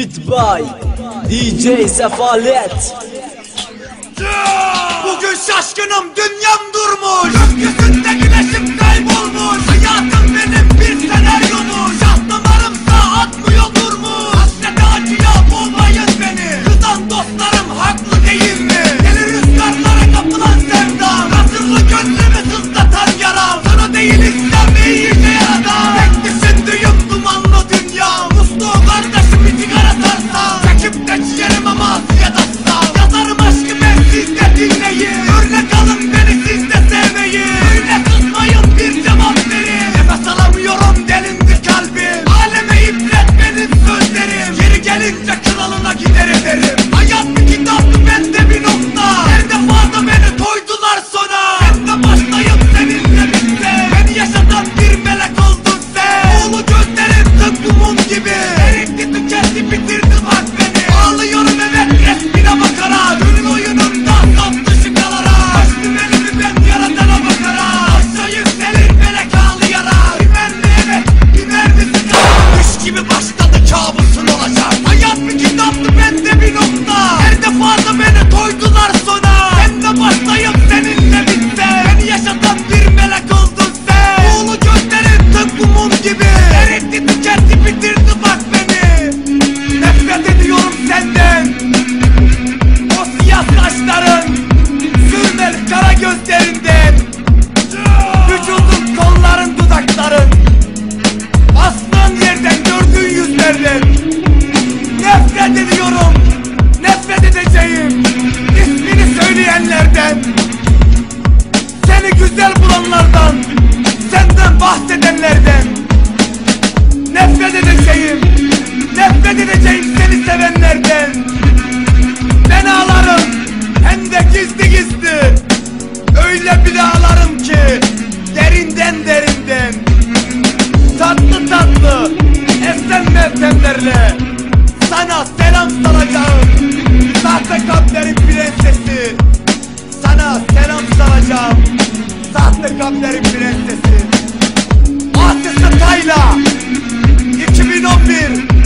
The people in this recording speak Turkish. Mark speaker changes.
Speaker 1: Beat by DJ Sefalet.
Speaker 2: Bugün şaşkınım dünyam bahsedenlerden Nefret edeceğim Nefret edeceğim seni sevenlerden. Ben ağlarım hem de gizli gizli. Öyle bile ağlarım ki Derinden derinden. Tatlı tatlı Esen mevtemlerle Sana selam salacağım. Sahte kalplerin prensesi Sana selam salacağım. Sahte kalplerin prensesi. Şakayla 2011